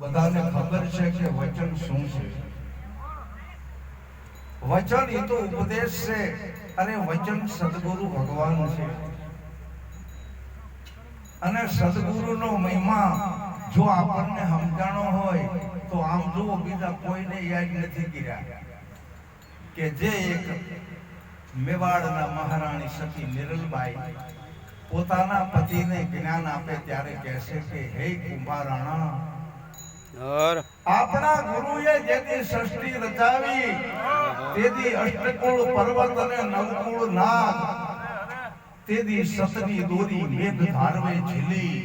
બધાને ખબર છે કે વચન શું છે? વચન એ તો ઉપદેશ છે અને વચન સદગુરુ ભગવાન છે. અને સદગુરુનો મહિમા જો આપણને સમજાણો હોય, તો આમ જુઓ બીજા કોઈને યાદ નથી કર્યા. કે જે એક મેવાડના મહારાણી સતી નિરલબાઈ પોતાના પતિને જ્ઞાન આપે ત્યારે કહેશે કે, હે કુંભારાણા આપણા ગુરુએ જેથી સૃષ્ટિ રચાવી તેથી અષ્ટકુળ પર્વત અને નવકુળ નાગ તેથી સતની દોરી મેઘ ધારવે ઝીલી.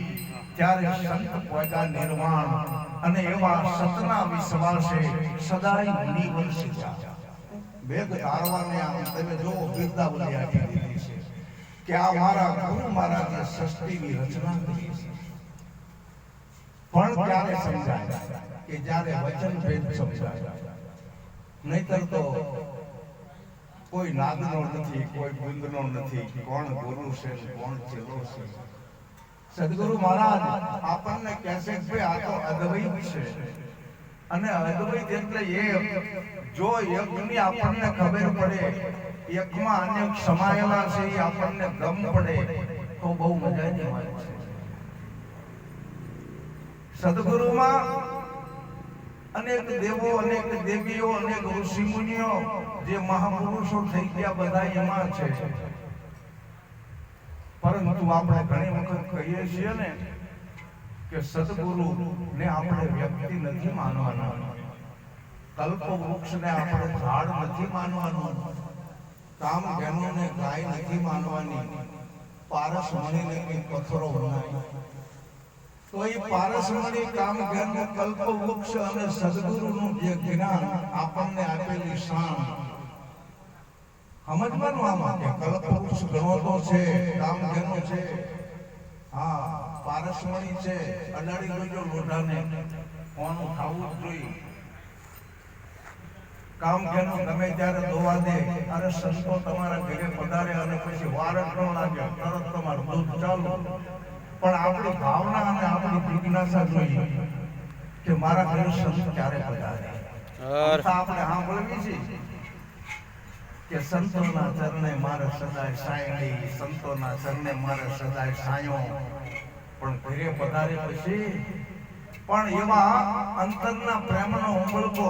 ત્યારે સંત પોયગા નિર્માણ અને એવા સતના વિશ્વાસે સદાય મુનિ વંશી જા મેઘ ધારવાને આમ તમે જો બિરદાવલી આપી દીધી છે કે આ મારા ગુરુ મહારાજે સૃષ્ટિની રચના કરી છે. પણ ત્યારે સમજાય કે જ્યારે વચન ભેદ સમજાય. નહીતર તો કોઈ નાગનો નથી, કોઈ બુંદનો નથી, કોણ ગુરુ છે કોણ ચેલો છે. સદગુરુ મહારાજ આપણને કહેશે કે આ તો અદ્વૈત છે. અને અદ્વૈત એટલે એ જો યજ્ઞની આપણને ખબર પડે, યજ્ઞમાં અનેક સમાયેલા છે, એ આપણને ગમ પડે, તો બહુ મજાની વાત છે. સદગુરુમાં અનેક દેવો, અનેક દેવીઓ, અનેક ઋષિ મુનિઓ જે મહાપુરુષો થઈ ગયા બધા એમાં છે. પરંતુ આપણે ઘણી વખત કહીએ છીએ ને કે સદગુરુ ને આપણે વ્યક્તિ નથી માનવાના. કલ્પ વૃક્ષને આપણે ઝાડ નથી માનવાનું, કામ ને ગાય નથી માનવાની, પારસ મણીને કંઈ પથ્થરો બનાય તો એ પારસમણી કામ કલ્પ વૃક્ષ અને સદગુરુનું જે જ્ઞાન આપણને આપેલી શાન સમજવાનું આમાં કે કલ્પ વૃક્ષ ઘણો તો છે કામ છે. હા પારસમણી છે, અડાડી જોજો લોઢાને. કોનું ખાવું જોઈએ. કામ ગમે ત્યારે ધોવા દે. અને સંતો તમારા ઘરે પધારે અને પછી વાર ન લાગે તરત તમારું દૂધ ચાલુ. પણ આપણી ભાવના અને આપણી જિજ્ઞાસા જોઈએ કે મારા ઘરે સંત ક્યારે પધારે. આપણે સાંભળવી છે કે સંતોના ચરણે મારે સદાય સાયણી સંતોના ચરણે મારે સદાય સાયો. પણ ઘરે પધારે પછી પણ એવા અંતરના પ્રેમનો ઉમળકો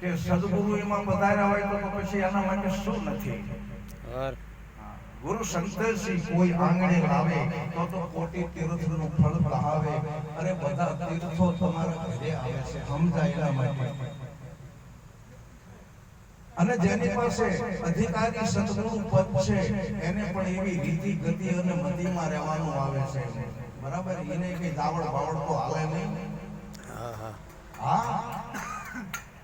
કે સદગુરુ એમાં પધાર્યા હોય તો પછી એના માટે શું નથી? ગુરુ સંતેશી કોઈ આંગણે લાવે તો તો કોટી તીર્થનું ફળ બહાવે. અરે બધા તીર્થો તમારા ઘરે આવે છે સમજાયેલા માટે. અને જેની પાસે અધિકારી સદગુરુ પદ છે એને પણ એવી રીતિ ગતિ અને મતિમાં રહેવાનું આવે છે. બરાબર? એને કઈ દાવડ બાવડ તો હાલે નહીં? હા હા. હા?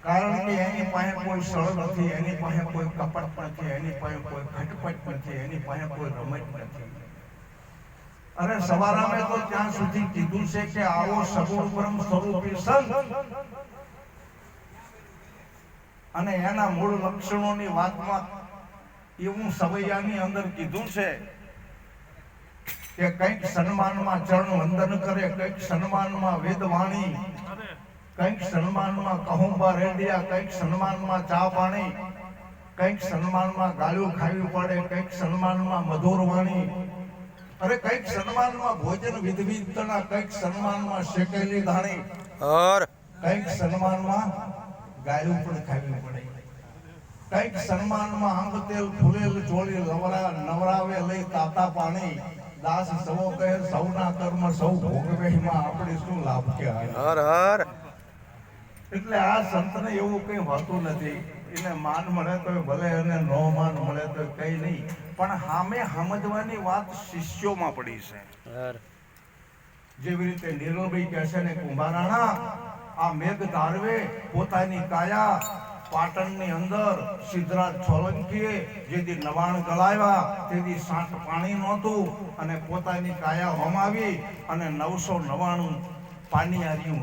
કારણ કે એની પાસે કોઈ સળ નથી, એની પાસે કોઈ કપટ નથી, એની પાસે કોઈ ખટપટ નથી, એની પાસે કોઈ રમત નથી. અરે સવારામે તો ત્યાં સુધી કીધું છે કે આવો સગુણ બ્રહ્મ સ્વરૂપી સંત. અને એના મૂળ લક્ષણોની વાતમાં એવું સવૈયાની અંદર કીધું છે કે કંઈક સન્માનમાં ચરણ વંદન કરે, કંઈક સન્માનમાં વેદવાણી. કંઈક સન્માનમાં કહુંબા રેડિયા કંઈક સન્માનમાં ચા પાણી કંઈક સન્માનમાં ગાળ્યું ખાવી પડે કંઈક સન્માનમાં મધુર વાણી. અરે કંઈક સન્માનમાં ભોજન વિધવિધના કંઈક સન્માનમાં શેકેલી ધાણી. ઓર કંઈક સન્માનમાં ગાયું પણ ખાવી પડે. કંઈક સન્માનમાં આંબ તેલ ફૂલેલ ચોળી લવરા નવરાવે લઈ તાતા પાણી. દાસ સવો કહે સૌના કર્મ સૌ ભોગવેમાં આપણે શું લાભ કે હર ઓર એટલે આ સંતને એવું કઈ હોતું નથી. એને માન મળે તો ભલે અને નો માન મળે તો કઈ નહીં. પણ સામે સમજવાની વાત શિષ્યોમાં પડી છે. જેવી રીતે નીલોભાઈ કહે છે ને કુંભારાણા આ મેઘ ધારવે પોતાની કાયા પાટણની અંદર સિદ્ધરાજ સોલંકીએ જેથી નવાણ ગળાવ્યા તેથી સાત પાણી નહોતું અને પોતાની કાયા હોમાવી અને નવસો નવાણું પાણી આવ્યું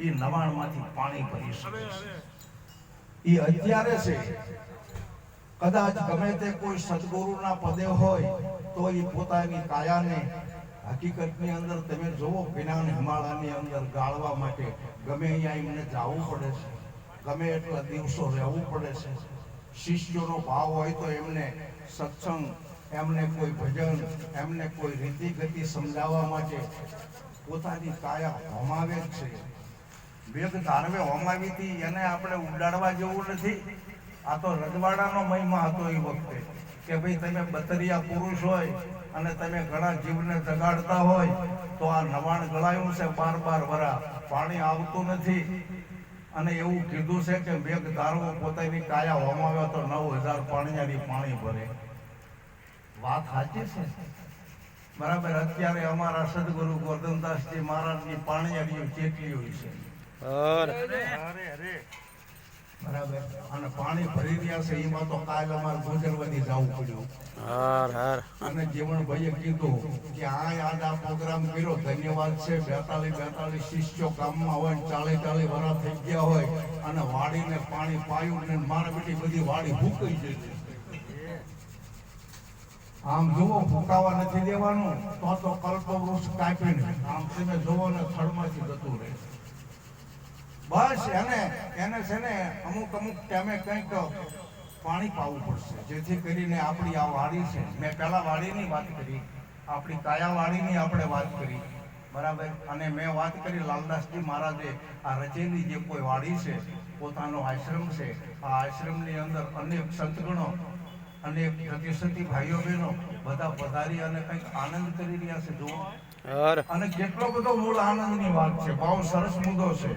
એ નવાણમાંથી પાણી ભરી શકે છે. એ અત્યારે છે. કદાચ ગમે તે કોઈ સદગુરુના પદે હોય, તો એ પોતાની કાયાને હકીકતની અંદર તમે જોવો પિનાન હિમાલયની અંદર ગાળવા માટે ગમે અહીંયા એમને જવું પડે છે. ગમે એટલા દિવસો રહેવું પડે છે. શિષ્યોનો ભાવ હોય તો એમને સત્સંગ, એમને કોઈ ભજન, એમને કોઈ રીતિ ગતિ સમજાવવા માટે પોતાની કાયા હોમાવે છે. વેગ ધારવે હોમાવી હતી, એને આપણે ઉડાડવા જેવું નથી. આ તો રજવાડાનો મહિમા હતો એ વખતે, કે ભાઈ તમે બતરિયા પુરુષ હોય અને તમે ઘણા જીવને જગાડતા હોય, તો આ નવાણ ગળાયું છે બાર બાર વરા. પાણી આવતું નથી. અને એવું કીધું છે કે મેઘ ધારવો પોતાની કાયા હોમાવે તો નવ હજાર પાણીયારી પાણી ભરે. વાત સાચી છે? બરાબર, અત્યારે અમારા સદગુરુ ગોરધનદાસજી મહારાજની પાણીયારીઓ કેટલી હોય છે? બરાબર. અને પાણી ભરી રહ્યા છે એમાં તો કાલ અમારે ગુજરવાની જવું પડ્યું. હર હર. અને જીવણભાઈએ કીધું કે આ આજ આ પ્રોગ્રામ કર્યો ધન્યવાદ છે. બેતાલીસ બેતાલીસ શિષ્યો ગામમાં હોય ને ચાલીસ ચાલીસ વર્ષ થઈ ગયા હોય અને વાડીને પાણી પાયું ને મારા બેટી બધી વાડી ભૂકાઈ જઈ આમ જુઓ ફૂંકાવા નથી દેવાનું તો તો કલ્પ વૃક્ષ કાપીને આમ તમે જુઓ ને થડમાંથી જતું રહે. બસ એને એને છે ને અમુક અમુક ટાઈમે કંઈક પાણી પાવું પડશે. જેથી કરીને આપણી આ વાડી છે, મેં પહેલા વાડીની વાત કરી, આપણી કાયા વાડીની આપણે વાત કરી. બરાબર? અને મેં વાત કરી લાલદાસજી મહારાજે, આ રચેલી જે કોઈ વાડી છે, પોતાનો આશ્રમ છે, આ આશ્રમની અંદર અનેક સંતગણો અનેક પ્રતિષ્ઠિત ભાઈઓ બહેનો બધા પધારી અને કંઈક આનંદ કરી રહ્યા છે જુઓ. અને કેટલો બધો મૂળ આનંદની વાત છે. બહુ સરસ મુદ્દો છે.